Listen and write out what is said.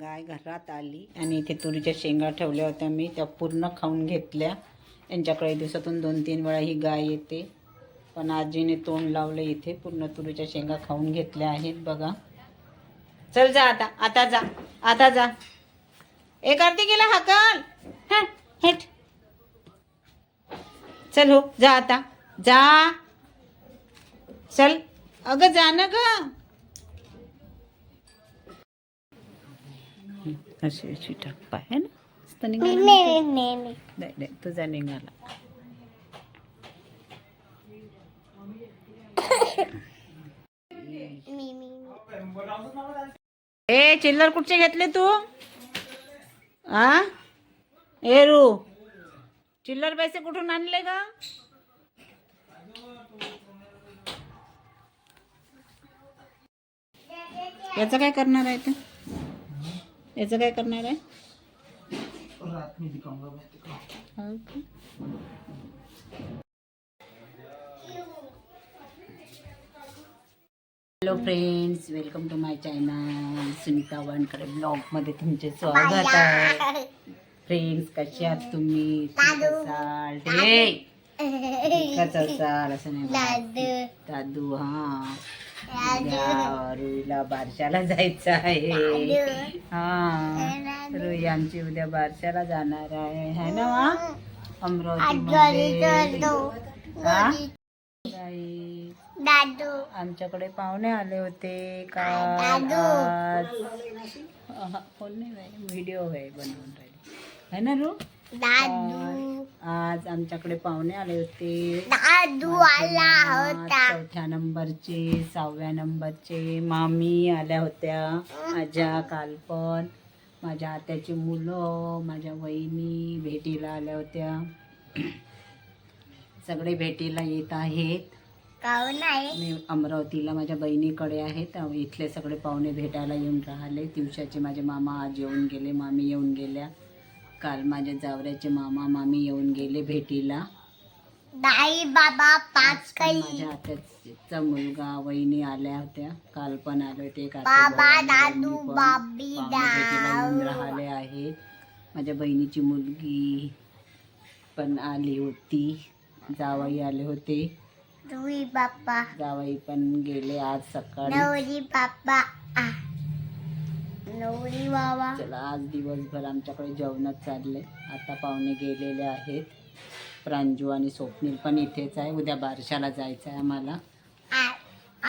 गाय घरात आली आणि इथे तुरीच्या शेंगा ठेवल्या होत्या. मी त्या पूर्ण खाऊन घेतल्या. यांच्याकडे दिवसातून दोन तीन वेळा ही गाय येते. पण आजीने तोंड लावलं इथे. पूर्ण तुरीच्या शेंगा खाऊन घेतल्या आहेत बघा. चल जा आता. आता जा. आता जा. ए कार्तिकीला हाकल. हा, हेट. चल हो जा आता. जा. चल. अगं जा ना गं. अशी अशी टाकपा आहे ना? मस्त निघाला ना तो. नाही नाही तुझा निघाला. ए चिल्लर कुठचे घेतले तू? आ? ए रू. चिल्लर पैसे कुठून आणले का याचं काय करणार आहे ते? याचं काय करणार आहे? Hello friends welcome to my channel Sunita Wankhede ब्लॉगमध्ये तुमचे स्वागत आहे. फ्रेंड्स कसे आहात तुम्ही? दादू हा. रुईला बारशाला जायचं आहे. हा. रुई आमची उद्या बारशाला जाणार आहे. है ना वा? अमरावती आमच्याकडे पाहुणे आले होते. काल आज. अहा, फोन नाही व्हिडिओ आहे बनवून राहिली. है ना रू? दादू आज आमच्याकडे पाहुणे आले होते. चौथ्या नंबरचे सहाव्या नंबरचे मामी आल्या होत्या. माझ्या काल पण माझ्या आत्याची मुलं माझ्या वहिनी भेटीला आल्या होत्या. सगळे भेटीला येत आहेत. मी अमरावतीला माझ्या बहिणीकडे आहे त्या इथले सगळे पाहुणे भेटायला येऊन राहिले. दिवसाचे माझे मामा आज येऊन गेले मामी येऊन गेल्या. काल माझ्या जावऱ्याचे मामा मामी येऊन गेले भेटीला. दाई बाबा पाच माझ्या आत्याचा मुलगा वहिनी आल्या होत्या. काल पण आले होते काल बाबा, ते दादू, वहिनी पण बाबी, पाहुणे भेटीला येऊन दाऊ. राहिले आहेत माझ्या बहिणीची मुलगी पण आली होती. जावई आले होते. बाप्पा. जावई पण गेले आज सकाळी. नवरी बाप्पा. आ. नवरी बाबा. चला आज दिवसभर आमच्याकडे जेवणच चालले आता पाहुणे गेलेले आहेत. प्रांजू आणि स्वप्नील पण इथेच आहे. उद्या बारशाला जायचं आहे आम्हाला.